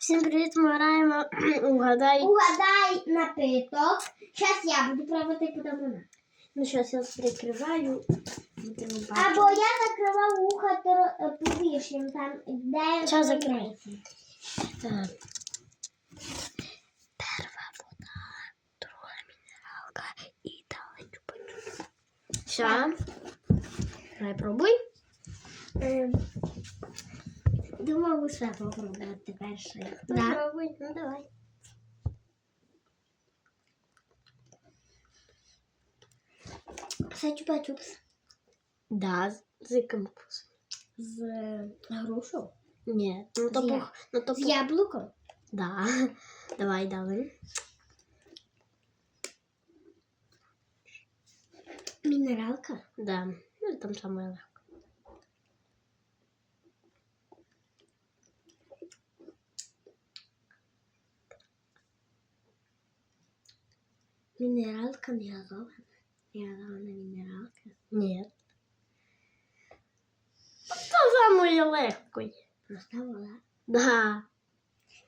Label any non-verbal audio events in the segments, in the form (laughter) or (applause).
Всім привіт, ми граємо угадай. (clears throat) Угадай напиток. Сейчас я буду пробувати потім вона. Ну, зараз я прикриваю. Будемо бачити. Або я закривав вуха тро- е, повішенням там, де... Час закрий. Так. Перша вода, друга мінералка і далі чупа Все. Давай пробуй. Ем, Думав, усе попробувати перше. Да. Пробуй. Ну, давай. Це чупа-чупс. Да, з- з яким вкусом? З грушу. Ні, ну то я- пух. Ну то З яблуком. Да. (laughs) Давай, давай. Мінералка. Да. Ну, там самое легко. Мінералка не газована. Не газована мінералка. Нет. Це самое легко. Проста вода. Да.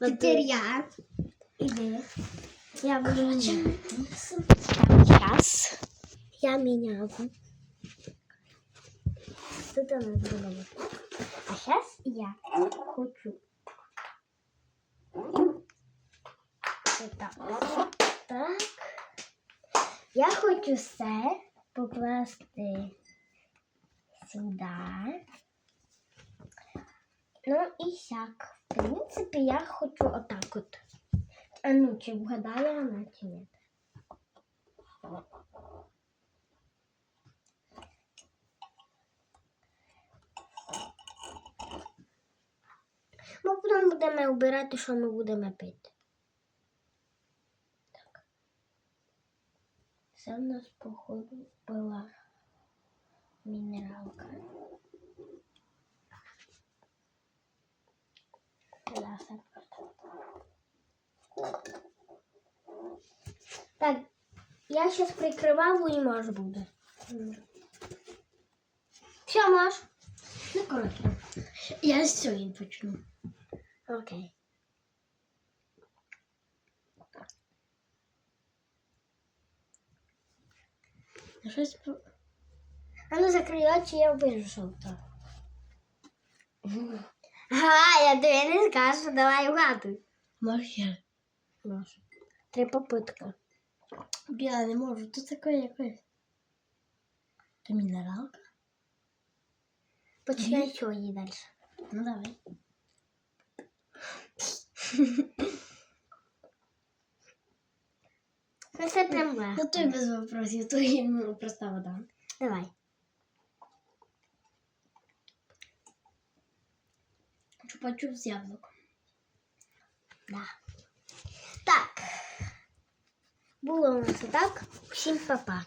Тепер я. Іди. Я буду Сейчас. Я меняла. Тут она сделала. А сейчас я хочу. Вот так. Так. Я хочу все покласти сюди. Ну і сяк. В принципі, я хочу отак от. А ну, чи вгадає вона, чи ні? Ми потім будемо обирати, що ми будемо пити. Це в нас, походу, була мінералка. Все. Так, я сейчас прикриваю і може буде. Все, може. Ну, коротше. Я з цього почну. Окей. Щось про- А ну закрий очі, я вийшов то. Ага, я тобі не скажу, давай вгадуй. Може я? Може. Три попитки. Я не можу. Тут таке якось. Це мінералка? Починай що її далі. Ну давай. (laughs) Ну це прям Ну легко. то й без вопросів, то й ну, проста вода. Давай. Чупа-чуп з яблуком. Да. Так. Було у нас і так. Всім па-па.